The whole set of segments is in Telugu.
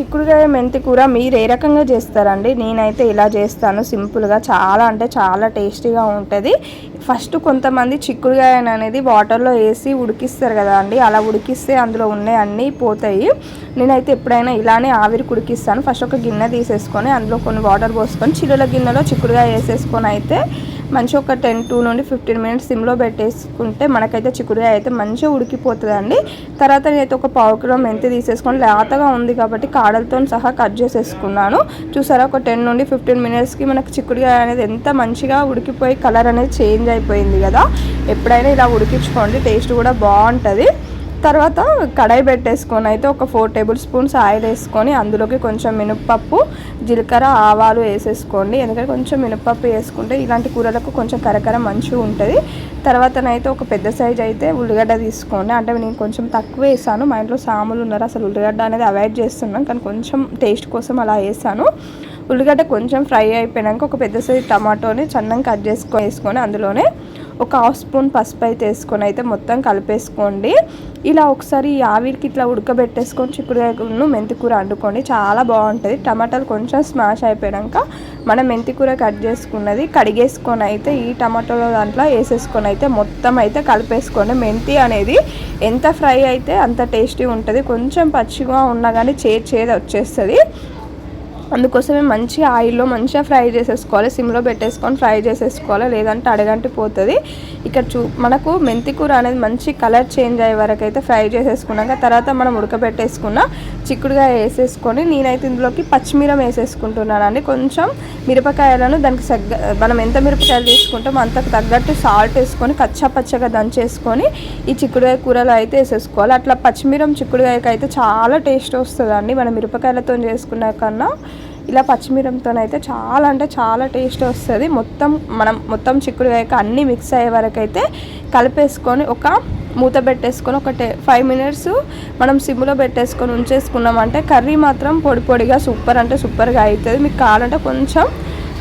చిక్కుడుకాయ మెంతి కూర మీరు ఏ రకంగా చేస్తారండి? నేనైతే ఇలా చేస్తాను. సింపుల్గా చాలా అంటే చాలా టేస్టీగా ఉంటుంది. ఫస్ట్ కొంతమంది చిక్కుడుకాయ అనేది వాటర్లో వేసి ఉడికిస్తారు కదా అండి. అలా ఉడికిస్తే అందులో ఉన్నాయి అన్నీ పోతాయి. నేనైతే ఎప్పుడైనా ఇలానే ఆవిరి ఉడికిస్తాను ఫస్ట్ ఒక గిన్నె తీసేసుకొని అందులో కొన్ని వాటర్ పోసుకొని చిల్లుల గిన్నెలో చిక్కుడుకాయ వేసేసుకొని అయితే మంచిగా ఒక టెన్ టూ నుండి ఫిఫ్టీన్ మినిట్స్ సిమ్లో పెట్టేసుకుంటే మనకైతే చిక్కుడుకాయ అయితే మంచిగా ఉడికిపోతుందండి. తర్వాత నేనైతే ఒక పావు కిలో మెంతి తీసేసుకొని లేతగా ఉంది కాబట్టి కాడలతో సహా కట్ చేసేసుకున్నాను. చూసారా ఒక టెన్ నుండి ఫిఫ్టీన్ మినిట్స్కి మనకు చిక్కుడుకాయ అనేది ఎంత మంచిగా ఉడికిపోయి కలర్ అనేది చేంజ్ అయిపోయింది కదా. ఎప్పుడైనా ఇలా ఉడికించుకోండి టేస్ట్ కూడా బాగుంటుంది. తర్వాత కడాయి పెట్టేసుకొని అయితే ఒక ఫోర్ టేబుల్ స్పూన్స్ ఆయిల్ వేసుకొని అందులోకి కొంచెం మినప్పప్పు జీలకర్ర ఆవాలు వేసేసుకోండి. ఎందుకంటే కొంచెం మినప్పప్పు వేసుకుంటే ఇలాంటి కూరలకు కొంచెం కరకర మంచిగా ఉంటుంది. తర్వాతనైతే ఒక పెద్ద సైజ్ అయితే ఉల్లిగడ్డ తీసుకోండి. అంటే నేను కొంచెం తక్కువ వేసాను. మా ఇంట్లో సాములు ఉన్నారు. అసలు ఉల్లిగడ్డ అనేది అవాయిడ్ చేస్తున్నాను కానీ కొంచెం టేస్ట్ కోసం అలా వేసాను. ఉల్లిగడ్డ కొంచెం ఫ్రై అయిపోయాక ఒక పెద్ద సైజ్ టమాటోని చందం కట్ చేసుకొని వేసుకొని అందులోనే ఒక హాఫ్ స్పూన్ పసుపు అయితే వేసుకొని అయితే మొత్తం కలిపేసుకోండి. ఇలా ఒకసారి ఆవిరికి ఇట్లా ఉడకబెట్టేసుకొని చిక్కుడుకాయను మెంతికూర వండుకోండి చాలా బాగుంటుంది. టమాటాలు కొంచెం స్మాష్ అయిపోయాక మనం మెంతికూర కట్ చేసుకున్నది కడిగేసుకొని అయితే ఈ టమాటోల దాంట్లో వేసేసుకొని అయితే మొత్తం అయితే కలిపేసుకోండి. మెంతి అనేది ఎంత ఫ్రై అయితే అంత టేస్టీ ఉంటుంది. కొంచెం పచ్చిగా ఉన్నా కానీ చే చేదు వచ్చేస్తుంది. అందుకోసమే మంచి ఆయిల్లో మంచిగా ఫ్రై చేసేసుకోవాలి. సిమ్లో పెట్టేసుకొని ఫ్రై చేసేసుకోవాలి. లేదంటే అడగంటి పోతుంది. ఇక్కడ చూ మనకు మెంతి కూర అనేది మంచి కలర్ చేంజ్ అయ్యే వరకు అయితే ఫ్రై చేసేసుకున్నాక తర్వాత మనం ఉడకబెట్టేసుకున్న చిక్కుడుగా వేసేసుకొని నేనైతే ఇందులోకి పచ్చిమిరం వేసేసుకుంటున్నానండి. కొంచెం మిరపకాయలను దానికి సగ్గ మనం ఎంత మిరపకాయలు తీసుకుంటాం అంతకు తగ్గట్టు సాల్ట్ వేసుకొని కచ్చా పచ్చగా దంచేసుకొని ఈ చిక్కుడుకాయ కూరలో అయితే వేసేసుకోవాలి. అట్లా పచ్చిమిరం చిక్కుడుకాయకి అయితే చాలా టేస్ట్ వస్తుందండి. మనం మిరపకాయలతో చేసుకున్న కన్నా ఇలా పచ్చిమిరంతో అయితే చాలా అంటే చాలా టేస్ట్ వస్తుంది. మొత్తం మనం మొత్తం చిక్కుడుకాయక అన్నీ మిక్స్ అయ్యే వరకు అయితే కలిపేసుకొని ఒక మూత పెట్టేసుకొని ఒక టే ఫైవ్ మినిట్స్ మనం సిమ్లో పెట్టేసుకొని ఉంచేసుకున్నామంటే కర్రీ మాత్రం పొడి పొడిగా సూపర్ అంటే సూపర్గా అవుతుంది మీకు కావాలంటే కొంచెం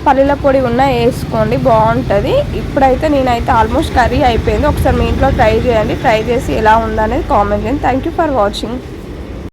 పల్లీల పొడి ఉన్న వేసుకోండి బాగుంటుంది. ఇప్పుడైతే నేనైతే ఆల్మోస్ట్ కర్రీ అయిపోయింది. ఒకసారి మీ ఇంట్లో ట్రై చేయండి. ట్రై చేసి ఎలా ఉందనేది కామెంట్ చేయండి. Thank you for watching